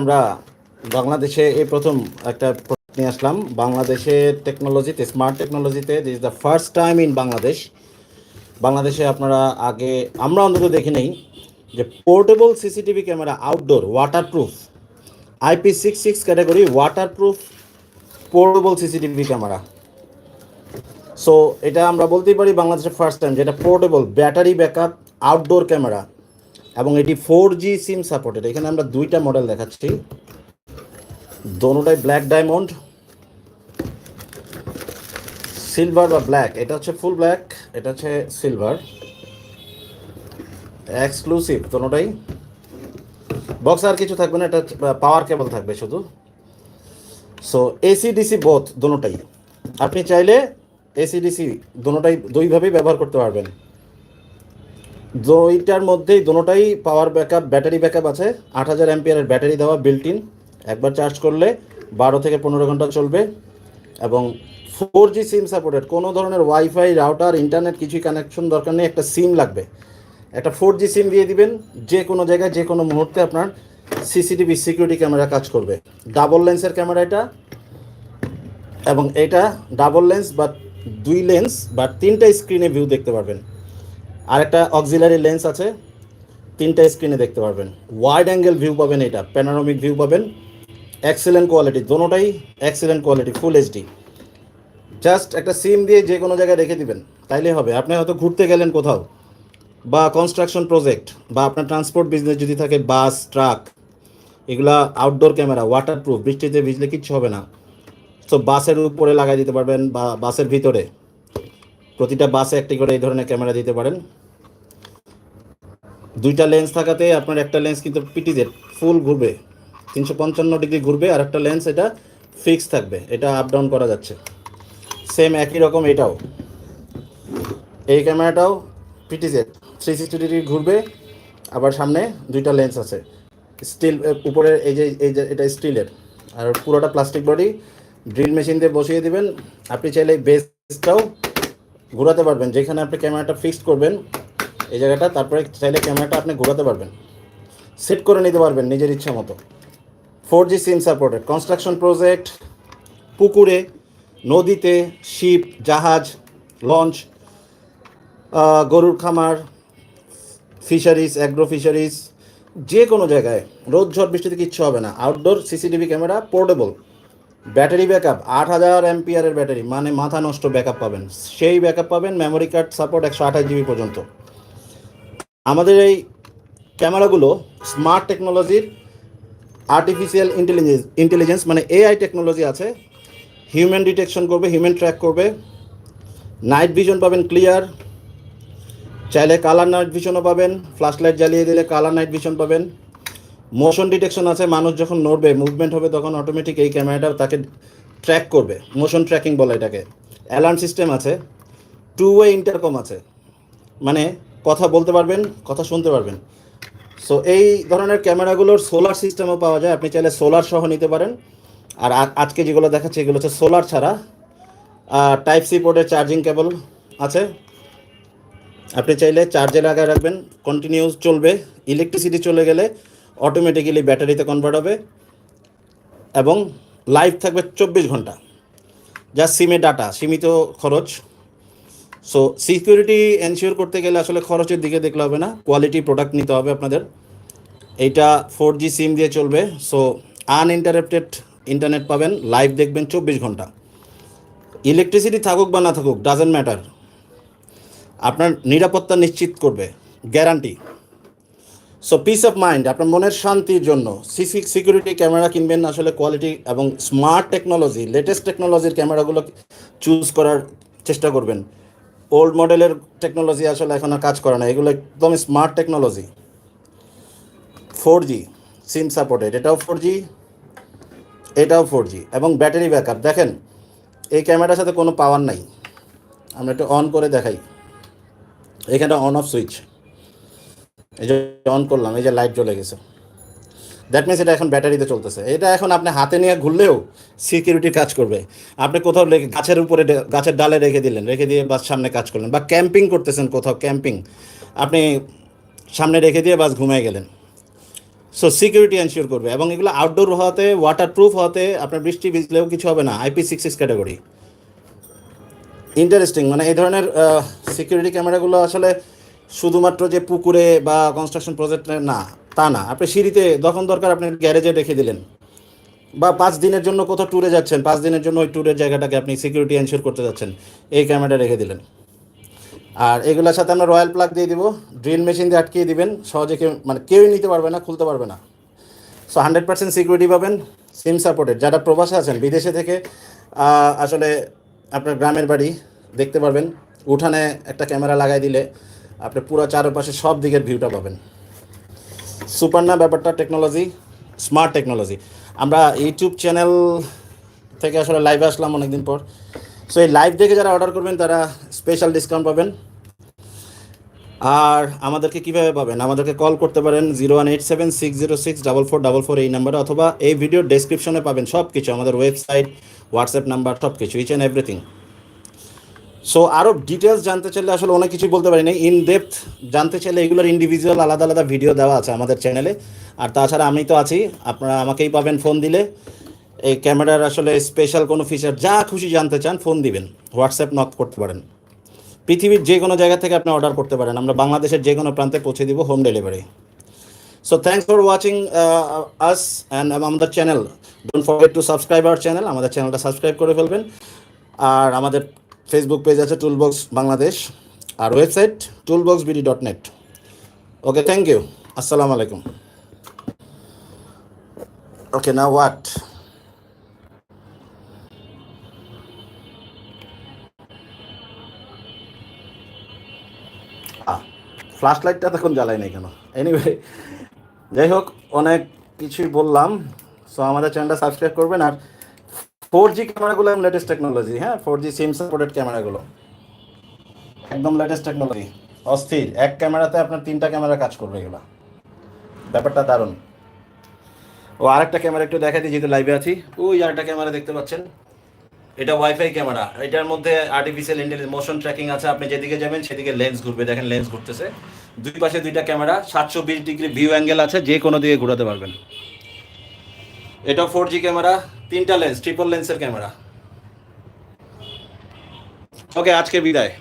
আমরা বাংলাদেশে এই প্রথম একটা নিয়ে আসলাম। বাংলাদেশের টেকনোলজিতে স্মার্ট টেকনোলজিতে this the first time in Bangladesh বাংলাদেশে আপনারা আগে, আমরা অন্তত দেখি নেই যে portable CCTV camera outdoor waterproof IP six six category waterproof portable CCTV camera so এটা আমরা বলতেই পারি বাংলাদেশের ফার্স্ট টাইম যেটা portable battery backup outdoor camera এবং এটি ফোর জি সিম সাপোর্টেড এখানে আমরা দুইটা মডেল দেখাচ্ছি। দোনোটাই ব্ল্যাক ডায়মন্ড সিলভার বা ব্ল্যাক এটা হচ্ছে ফুল ব্ল্যাক এটা হচ্ছে সিলভার এক্সক্লুসিভ দোনোটাই। বক্স আর কিছু থাকবে না, এটা পাওয়ার কেবল থাকবে শুধু। সো এসি ডিসি বোথ দোনোটাই। আপনি চাইলে এসি ডিসি দোনোটাই, দুইভাবেই ব্যবহার করতে পারবেন। দুইটার মধ্যেই দোনোটাই পাওয়ার ব্যাকআপ ব্যাটারি ব্যাকআপ আছে। আট হাজার অ্যাম্পিয়ারের ব্যাটারি দেওয়া বিল্ট ইন একবার চার্জ করলে বারো থেকে পনেরো ঘণ্টা চলবে। এবং ফোর জি সিম সাপোর্টেড কোনো ধরনের ওয়াইফাই রাউটার ইন্টারনেট কিছুই কানেকশন দরকার নেই, একটা সিম লাগবে। একটা ফোর জি সিম দিয়ে দিবেন যে কোনো জায়গায় যে কোনো মুহূর্তে আপনার সিসিটিভি সিকিউরিটি ক্যামেরা কাজ করবে। ডাবল লেন্সের ক্যামেরা এটা। এবং এটা ডাবল লেন্স বা দুই লেন্স বা তিনটা স্ক্রিনে ভিউ দেখতে পারবেন। আরেকটা অক্সিলারি লেন্স আছে। তিনটা স্ক্রিনে দেখতে পারবেন। ওয়াইড অ্যাঙ্গেল ভিউ পাবেন এটা প্যানারোমিক ভিউ পাবেন। এক্সেলেন্ট কোয়ালিটি দোনোটাই excellent quality full HD just একটা সিম দিয়ে যে কোনো জায়গায় রেখে দিবেন তাইলে হবে। আপনি হয়তো ঘুরতে গেলেন কোথাও, বা কনস্ট্রাকশন প্রজেক্ট বা আপনার ট্রান্সপোর্ট বিজনেস যদি থাকে বাস ট্রাক এগুলা আউটডোর ক্যামেরা ওয়াটারপ্রুফ বৃষ্টিতে ভিজলে কিচ্ছু হবে না। সো বাসের উপরে লাগাই দিতে পারবেন, বা বাসের ভিতরে। প্রতিটা বাসে একটি করে এই ধরনের ক্যামেরা দিতে পারেন। দুইটা লেন্স থাকাতে আপনার একটা লেন্স কিন্তু পিটিজেড ফুল ঘুরবে। তিনশো পঞ্চান্ন ডিগ্রি ঘুরবে আর একটা লেন্স এটা ফিক্স থাকবে। এটা আপ ডাউন করা যাচ্ছে। সেম একই রকম এটাও। এই ক্যামেরাটাও পিটিজেড থ্রি সিক্সটি ডিগ্রি ঘুরবে, আবার সামনে দুইটা লেন্স আছে। স্টিল উপরে এই যে এই যে, এটা স্টিলের আর পুরোটা প্লাস্টিক বডি ড্রিল মেশিন দিয়ে বসিয়ে দিবেন। আপনি চাইলে বেসটাও ঘোরাতে পারবেন। যেখানে আপনি ক্যামেরাটা ফিক্সড করবেন এই জায়গাটা, তারপরে চাইলে ক্যামেরাটা আপনি ঘোরাতে পারবেন। সেট করে নিতে পারবেন নিজের ইচ্ছা মতো। Four G SIM supported construction project পুকুরে, নদীতে শিপ জাহাজ লঞ্চ গরুর খামার ফিশারিজ অ্যাগ্রো ফিশারিজ যে কোনো জায়গায়। রোদ ঝড় বৃষ্টিতে কিচ্ছু হবে না। Outdoor CCTV camera portable battery backup আট হাজার অ্যাম্পিয়ারের ব্যাটারি মানে মাথা নষ্ট ব্যাকআপ পাবেন। সেই ব্যাকআপ পাবেন মেমোরি কার্ড সাপোর্ট একশো আঠাশ জিবি পর্যন্ত। আমাদের এই ক্যামেরাগুলো স্মার্ট টেকনোলজির আর্টিফিশিয়াল ইন্টেলিজেন্স ইন্টেলিজেন্স মানে এআই টেকনোলজি আছে। হিউম্যান ডিটেকশন করবে হিউম্যান ট্র্যাক করবে। নাইট ভিশন পাবেন ক্লিয়ার চাইলে কালার নাইট ভিশনও পাবেন। ফ্ল্যাশ লাইট জ্বালিয়ে দিলে কালার নাইট ভিশন পাবেন। মোশন ডিটেকশন আছে, মানুষ যখন নড়বে মুভমেন্ট হবে তখন অটোমেটিক এই ক্যামেরাটা তাকে ট্র্যাক করবে। মোশন ট্র্যাকিং বলে এটাকে। অ্যালার্ম সিস্টেম আছে। টু ওয়ে ইন্টারকম আছে। মানে কথা বলতে পারবেন, কথা শুনতে পারবেন। সো এই ধরনের ক্যামেরাগুলোর সোলার সিস্টেমও পাওয়া যায়। আপনি চাইলে সোলার সহ নিতে পারেন। আর আজকে যেগুলো দেখাচ্ছে, এগুলো হচ্ছে সোলার ছাড়া। টাইপ সি পোর্টের চার্জিং কেবল আছে। আপনি চাইলে চার্জে লাগায় রাখবেন। কন্টিনিউস চলবে। ইলেকট্রিসিটি চলে গেলে অটোমেটিক্যালি ব্যাটারিতে কনভার্ট হবে। এবং লাইভ থাকবে চব্বিশ ঘণ্টা। যা সিমে ডাটা সীমিত খরচ। সো সিকিউরিটি এনশিওর করতে গেলে আসলে খরচের দিকে দেখলে হবে না কোয়ালিটি প্রোডাক্ট নিতে হবে আপনাদের। এইটা ফোর জি সিম দিয়ে চলবে সো আনইন্টারাপ্টেড ইন্টারনেট পাবেন লাইভ দেখবেন চব্বিশ ঘণ্টা। ইলেকট্রিসিটি থাকুক বা না থাকুক ডাজেন্ট ম্যাটার আপনার নিরাপত্তা নিশ্চিত করবে guarantee so peace of mind আপনার মনের শান্তির জন্য। সিসি সিকিউরিটি ক্যামেরা কিনবেন আসলে কোয়ালিটি এবং স্মার্ট টেকনোলজি লেটেস্ট টেকনোলজির ক্যামেরাগুলো চুজ করার চেষ্টা করবেন। ওল্ড মডেলের টেকনোলজি আসলে এখন আর কাজ করে না। এগুলো একদম smart technology four G SIM supported এটাও ফোর জি এটাও ফোর জি এবং ব্যাটারি ব্যাকআপ দেখেন, এই ক্যামেরার সাথে কোনো পাওয়ার নাই। আমরা একটু অন করে দেখাই। এখানে অন অফ সুইচ এই যে অন করলাম, এই যে লাইট জ্বলে গেছে। দ্যাট মিনস এটা এখন ব্যাটারিতে চলতেছে। এটা এখন আপনি হাতে নিয়ে ঘুরলেও সিকিউরিটি কাজ করবে। আপনি কোথাও রেখে গাছের উপরে গাছের ডালে রেখে দিলেন, রেখে দিয়ে বাস সামনে কাজ করলেন বা ক্যাম্পিং করতেছেন কোথাও ক্যাম্পিং আপনি সামনে রেখে দিয়ে বাস ঘুমিয়ে গেলেন। সো সিকিউরিটি এনশিওর করবে এবং এগুলো আউটডোর হওয়াতে ওয়াটার প্রুফ হওয়াতে, আপনার বৃষ্টি ভিজলেও কিছু হবে না। IP six six category interesting মানে এই ধরনের সিকিউরিটি ক্যামেরাগুলো আসলে শুধুমাত্র যে পুকুরে বা কনস্ট্রাকশন প্রজেক্টে না। তা না। আপনি সিঁড়িতে যখন দরকার, আপনি গ্যারেজে রেখে দিলেন। বা পাঁচ দিনের জন্য কোথাও ট্যুরে যাচ্ছেন, পাঁচ দিনের জন্য ওই ট্যুরের জায়গাটাকে আপনি সিকিউরিটি এনশিওর করতে যাচ্ছেন, এই ক্যামেরা রেখে দিলেন। আর এগুলোর সাথে আমরা রয়্যাল প্লাগ দিয়ে দিব ড্রিল মেশিন দিয়ে আটকিয়ে দিবেন, সহজে কেউ মানে কেউই নিতে পারবে না, খুলতে পারবে না। সো হান্ড্রেড পার্সেন্ট সিকিউরিটি পাবেন সিম সাপোর্টেড যারা প্রবাসে আছেন, বিদেশে থেকে আসলে আপনার গ্রামের বাড়ি, দেখতে পারবেন। উঠানে একটা ক্যামেরা লাগাই দিলে আপনি পুরো চারপাশে সব দিকের ভিউটা পাবেন। সুপার না ব্যাপারটা টেকনোলজি স্মার্ট টেকনোলজি আমরা ইউটিউব চ্যানেল থেকে আসলে লাইভে আসলাম অনেকদিন পর। সো এই লাইভ দেখে যারা অর্ডার করবেন, তারা স্পেশাল ডিসকাউন্ট পাবেন। আর আমাদেরকে কীভাবে পাবেন? আমাদেরকে কল করতে পারেন zero one eight seven six zero six double four double four এই নাম্বারে অথবা এই ভিডিও ডেসক্রিপশনে পাবেন সব কিছু আমাদের ওয়েবসাইট হোয়াটসঅ্যাপ নাম্বার সব কিছু ইচ অ্যান্ড এভরিথিং সো আরও ডিটেলস জানতে চাইলে আসলে অনেক কিছু বলতে পারি না। ইন ডেপথ জানতে চাইলে এগুলোর ইন্ডিভিজুয়াল আলাদা আলাদা ভিডিও দেওয়া আছে আমাদের চ্যানেলে আর তাছাড়া আমি তো আছি, আপনারা আমাকেই পাবেন ফোন দিলে। এই ক্যামেরার আসলে স্পেশাল কোনো ফিচার যা খুশি জানতে চান ফোন দিবেন। হোয়াটসঅ্যাপ নক করতে পারেন। পৃথিবীর যে কোনো জায়গা থেকে আপনি অর্ডার করতে পারেন। আমরা বাংলাদেশের যে কোনো প্রান্তে পৌঁছে দিব home delivery so thanks for watching us and আমাদের channel don't forget to subscribe our channel আমাদের চ্যানেলটা সাবস্ক্রাইব করে ফেলবেন। আর আমাদের ফেসবুক পেজ আছে toolbox Bangladesh R website Toolbox BD dot net okay thank you আসসালামু আলাইকুম ওকে না হোয়াট ফ্ল্যাশ লাইটটা তখন জ্বালাই নাই কেন? এনিওয়ে যাই হোক, অনেক কিছুই বললাম। সো আমাদের চ্যানেলটা সাবস্ক্রাইব করবেন আর ফোর জি ক্যামেরাগুলো লেটেস্ট টেকনোলজি হ্যাঁ? ফোর জি সিম সাপোর্টেড ক্যামেরাগুলো একদম লেটেস্ট টেকনোলজি অস্থির। এক ক্যামেরাতে আপনার তিনটা ক্যামেরা কাজ করবে এগুলো। ব্যাপারটা দারুণ। ও, আরেকটা ক্যামেরা একটু দেখা দিই, যেহেতু লাইভে আছি। ওই আরেকটা ক্যামেরা দেখতে পাচ্ছেন। এটা ওয়াইফাই ক্যামেরা এটার মধ্যে আর্টিফিশিয়াল ইন্টেলিজেন্স মোশন ট্র্যাকিং আছে। আপনি যেদিকে যাবেন, সেদিকে লেন্স ঘুরবে। দেখেন লেন্স ঘুরতেছে। দুই পাশে দুইটা ক্যামেরা সাতশো বিশ ডিগ্রি ভিউ অ্যাঙ্গেল আছে। যে কোনো দিকে ঘোরাতে পারবেন। এটা ফোর জি ক্যামেরা তিনটা লেন্স ট্রিপল লেন্সের ক্যামেরা। ওকে আজকে বিদায়।